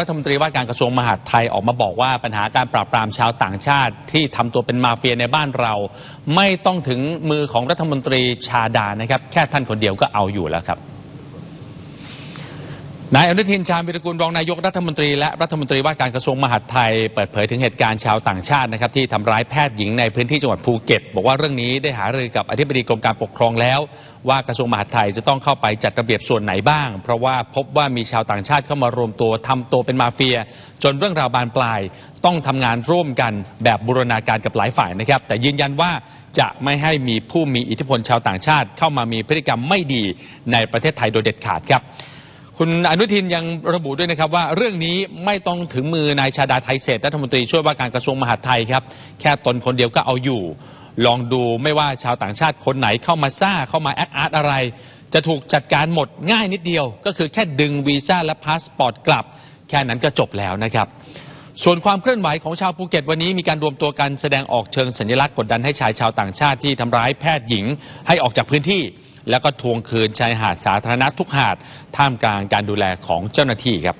รัฐมนตรีว่าการกระทรวงมหาดไทยออกมาบอกว่าปัญหาการปราบปรามชาวต่างชาติ ที่ทำตัวเป็นมาเฟียในบ้านเรา ไม่ต้องถึงมือของรัฐมนตรีชาดานะครับ แค่ท่านคนเดียวก็เอาอยู่แล้วครับ นายอนุทินชาญวิรกุลรองนายกรัฐมนตรีและรัฐมนตรีว่าการกระทรวงมหาดไทย เปิดเผยถึงเหตุการณ์ชาวต่างชาตินะครับที่ทำร้ายแพทย์หญิงในพื้นที่จังหวัดภูเก็ต บอกว่าเรื่องนี้ได้หารือกับอธิบดีกรมการปกครองแล้ว ว่ากระทรวงมหาดไทยจะต้องเข้าไปจัดระเบียบส่วนไหนบ้าง เพราะว่าพบว่ามีชาวต่างชาติเข้ามารวมตัวทำตัวเป็นมาเฟีย จนเรื่องราวบานปลาย ต้องทำงานร่วมกันแบบบูรณาการกับหลายฝ่ายนะครับ แต่ยืนยันว่าจะไม่ให้มีผู้มีอิทธิพลชาวต่างชาติ เข้ามามีพฤติกรรมไม่ดีในประเทศไทยโดยเด็ดขาดครับ คุณอนุทินยังระบุด้วยนะครับว่าเรื่องนี้ไม่ต้องถึงมือนายชาดาไทยเศรษฐรัฐมนตรีช่วยว่าการกระทรวงมหาดไทยครับ แค่ตนคนเดียวก็เอาอยู่ ลองดูไม่ว่าชาวต่างชาติคนไหนเข้ามาซ่าเข้ามาแอดอาร์ตอะไร จะถูกจัดการหมดง่ายนิดเดียว ก็คือแค่ดึงวีซ่าและพาสปอร์ตกลับ แค่นั้นก็จบแล้วนะครับ ส่วนความเคลื่อนไหวของชาวภูเก็ตวันนี้มีการรวมตัวกันแสดงออกเชิงสัญลักษณ์กดดันให้ชายชาวต่างชาติที่ทำร้ายแพทย์หญิงให้ออกจากพื้นที่ แล้วก็ทวงคืนชายหาดสาธารณะทุกหาดท่ามกลางการดูแลของเจ้าหน้าที่ครับ